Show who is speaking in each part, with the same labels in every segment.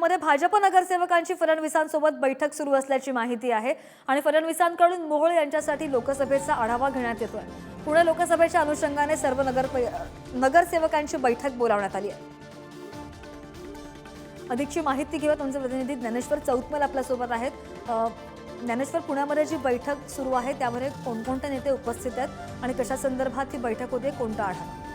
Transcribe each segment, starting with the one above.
Speaker 1: यामध्ये भाजप नगरसेवकांची फडणवीसांसोबत बैठक सुरू असल्याची माहिती आहे आणि फडणवीसांकडून मोहोळ यांच्यासाठी लोकसभेचा आढावा घेण्यात येतोय. पुणे लोकसभेच्या अनुषंगाने सर्व नगर नगरसेवकांची बैठक बोलावण्यात आली आहे. अधिकची माहिती घेऊया. तुमचे प्रतिनिधी ज्ञानेश्वर चौतमल आपल्यासोबत आहेत. ज्ञानेश्वर पुण्यामध्ये जी बैठक सुरू आहे त्यामध्ये कोणकोणते नेते उपस्थित आहेत आणि कशा संदर्भात ही बैठक होते कोणता आढावा?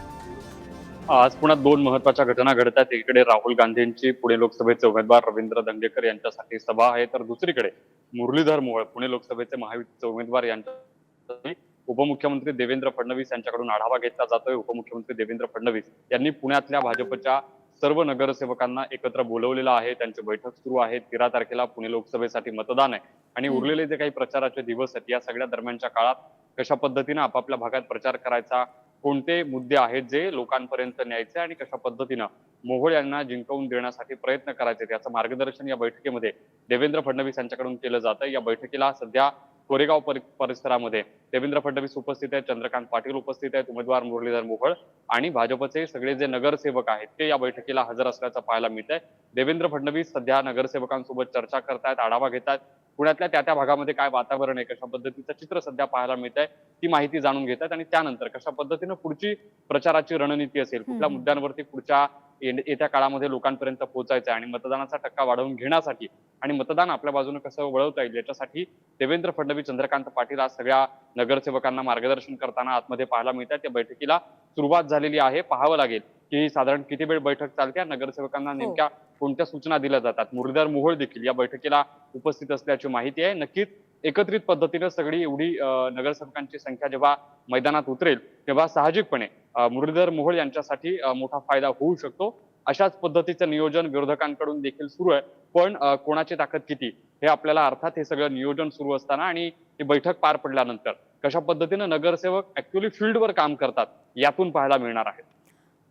Speaker 2: आज पुण्यात दोन महत्त्वाच्या घटना घडत आहेत एकीकडे राहुल गांधींची पुणे लोकसभेचे उमेदवार रवींद्र दंगेकर यांच्यासाठी सभा आहे तर दुसरीकडे मुरलीधर मोहोळ पुणे लोकसभेचे महायुतीचे उमेदवार यांच्यासाठी उपमुख्यमंत्री देवेंद्र फडणवीस यांच्याकडून आढावा घेतला जातोय. उपमुख्यमंत्री देवेंद्र फडणवीस यांनी पुण्यातल्या भाजपच्या सर्व नगरसेवकांना एकत्र बोलवलेलं आहे. त्यांची बैठक सुरू आहे. तेरा तारखेला पुणे लोकसभेसाठी मतदान आहे. आणि. उरलेले जे काही प्रचाराचे दिवस आहेत या सगळ्या दरम्यानच्या काळात कशा पद्धतीने आपापल्या भागात प्रचार करायचा कोणते मुद्दे आहेत जे लोकांपर्यंत न्यायचे आणि कशा पद्धतीनं मोहोळ यांना जिंकवून देण्यासाठी प्रयत्न करायचे याचं मार्गदर्शन या बैठकीमध्ये देवेंद्र फडणवीस यांच्याकडून केलं जातं. या बैठकीला सध्या कोरेगाव परि- परिसरामध्ये देवेंद्र फडणवीस उपस्थित आहेत चंद्रकांत पाटील उपस्थित आहेत उमेदवार मुरलीधर मोहोळ आणि भाजपचे सगळे जे नगरसेवक आहेत ते या बैठकीला हजर असल्याचं पाहायला मिळत आहे देवेंद्र फडणवीस सध्या नगरसेवकांसोबत चर्चा करतायत आढावा घेत आहेत पुण्यातल्या त्या त्या भागामध्ये काय वातावरण आहे कशा पद्धतीचं चित्र सध्या पाहायला मिळत आहे ती माहिती जाणून घेतात आणि त्यानंतर कशा पद्धतीनं पुढची प्रचाराची रणनीती असेल कुठल्या. मुद्द्यांवरती पुढच्या येत्या काळामध्ये लोकांपर्यंत पोहोचायचं आणि मतदानाचा टक्का वाढवून घेण्यासाठी आणि मतदान आपल्या बाजूने कसं वळवता येईल याच्यासाठी देवेंद्र फडणवीस चंद्रकांत पाटील आज सगळ्या नगरसेवकांना मार्गदर्शन करताना आतमध्ये पाहायला मिळतात. त्या बैठकीला सुरुवात झालेली आहे. पाहावं लागेल की साधारण किती वेळ बैठक चालते नगरसेवकांना नेमक्या कोणत्या सूचना दिल्या जातात. मुरलीधर मोहोळ देखील या बैठकीला उपस्थित असल्याची माहिती आहे. नक्कीच एकत्रित पद्धतीनं सगळी एवढी नगरसेवकांची संख्या जेव्हा मैदानात उतरेल तेव्हा साहजिकपणे मुरलीधर मोहोळ यांच्यासाठी मोठा फायदा होऊ शकतो. अशाच पद्धतीचं नियोजन विरोधकांकडून देखील सुरू आहे. पण कोणाची ताकद किती? हे आपल्याला अर्थात हे सगळं नियोजन सुरू असताना आणि ही बैठक पार पडल्यानंतर. कशा पद्धतीनं नगरसेवक ऍक्च्युअली फील्डवर काम करतात यातून पाहायला मिळणार आहे.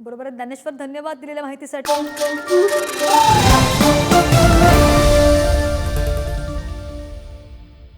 Speaker 1: बरोबर आहे. ज्ञानेश्वर धन्यवाद दिलेल्या माहितीसाठी.